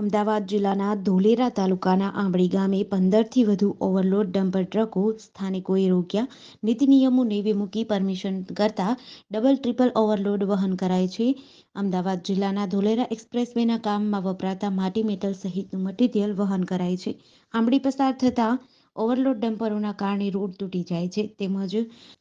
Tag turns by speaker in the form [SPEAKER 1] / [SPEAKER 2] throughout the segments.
[SPEAKER 1] અમદાવાદ જિલ્લાના ધોલેરા તાલુકાના આંબળી ગામે પંદરથી વધુ ઓવરલોડ ડમ્પર ટ્રકો સ્થાનિકોએ રોક્યા. નીતિ નિયમો નેવે મૂકી પરમિશન કરતા ડબલ, ટ્રિપલ ઓવરલોડ વહન કરાય છે. અમદાવાદ જિલ્લાના ધોલેરા એક્સપ્રેસવેના કામમાં વપરાતા માટી મેટલ સહિતનું મટીરિયલ વહન કરાય છે. આંબળી પસાર થતા ઓવરલોડ ડમ્પરોના કારણે રોડ તૂટી જાય છે. તેમજ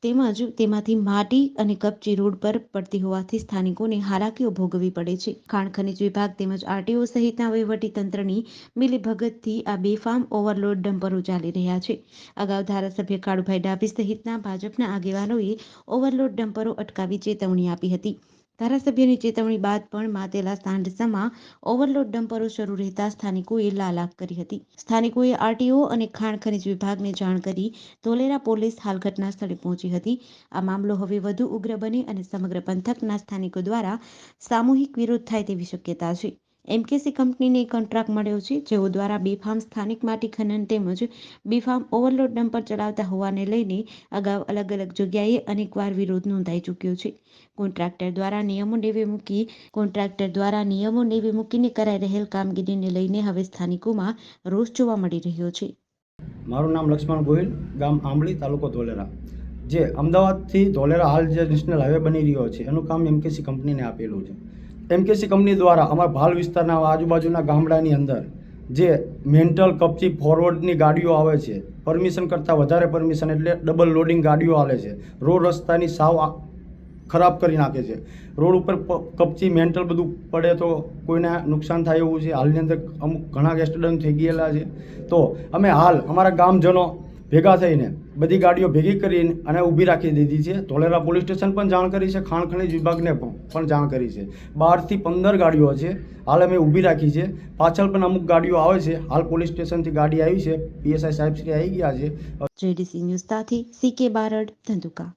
[SPEAKER 1] તેમજ તેમાંથી માટી અને કપચી રોડ પર પડતી હોવાથી સ્થાનિકોને હાલાકીઓ ભોગવવી પડે છે. ખાણ ખનિજ વિભાગ તેમજ આરટીઓ સહિતના વહીવટી તંત્રની મિલીભગતથી આ બેફામ ઓવરલોડ ડમ્પરો ચાલી રહ્યા છે. અગાઉ ધારાસભ્ય કાળુભાઈ ડાભી સહિતના ભાજપના આગેવાનોએ ઓવરલોડ ડમ્પરો અટકાવી ચેતવણી આપી હતી. ધારાસભ્યની ચેતવણી બાદ પણ માતેલા સાંઢસામાં ઓવરલોડ ડમ્પરો શરૂ રહેતા સ્થાનિકોએ લાલાક કરી હતી. સ્થાનિકોએ આરટીઓ અને ખાણ ખનિજ વિભાગને જાણ કરી ધોલેરા પોલીસ હાલ ઘટના સ્થળે પહોંચી હતી. આ મામલો હવે વધુ ઉગ્ર બને અને સમગ્ર પંથકના સ્થાનિકો દ્વારા સામૂહિક વિરોધ થાય તેવી શક્યતા છે. એમકેસી કંપનીને કોન્ટ્રાક્ટ મળ્યો છે, જેઓ દ્વારા બીફાર્મ સ્થાનિક માટી ખનન તેમજ બીફાર્મ ઓવરલોડ ડમ્પર ચલાવતા હોવાને લઈને અગાઉ અલગ અલગ જગ્યાએ અનેકવાર વિરોધ નોંધાઈ ચૂક્યો છે. કોન્ટ્રાક્ટર દ્વારા નિયમો નેવે મૂકી કોન્ટ્રાક્ટર દ્વારા નિયમો નેવે મૂકીને કરાઈ રહેલ કામગીરીને લઈને હવે સ્થાનિકોમાં રોષ જોવા મળી રહ્યો છે.
[SPEAKER 2] મારું નામ લક્ષ્મણ ગોહિલ, ગામ આંબળી તાલુકો ધોલેરા. જે અમદાવાદથી ધોલેરા હાલ જે નેશનલ હાઈવે બની રહ્યો છે, એનું કામ એમકેસી કંપનીને આપેલું છે. એમકેસી કંપની દ્વારા અમારા ભાલ વિસ્તારના આજુબાજુના ગામડાની અંદર જે મેન્ટલ કપચી ફોરવર્ડની ગાડીઓ આવે છે પરમિશન કરતાં વધારે પરમિશન એટલે ડબલ લોડિંગ ગાડીઓ આવે છે. રોડ રસ્તાની સાવ ખરાબ કરી નાખે છે. રોડ ઉપર કપચી મેન્ટલ બધું પડે તો કોઈને નુકસાન થાય એવું છે. હાલની અંદર અમુક ઘણા એક્સિડન્ટ થઈ ગયેલા છે. તો અમે હાલ અમારા ગામજનો ભેગા થઈને બધી ગાડીઓ ભેગી કરીને અને ઊભી રાખી દીધી છે. ધોલેરા પોલીસ સ્ટેશન પણ જાણ કરી છે, ખાણ ખનીજ વિભાગને પણ જાણ કરી છે. બારથી પંદર ગાડીઓ છે, હાલ અમે ઊભી રાખી છે. પાછળ પણ અમુક ગાડીઓ આવે છે, હાલ પોલીસ સ્ટેશનથી ગાડી આવી છે. પીએસઆઈ સાહેબ શ્રી આવી ગયા છે.
[SPEAKER 1] જેડીસી ન્યૂઝ સાથે સી કે બારડ ધંધુકા.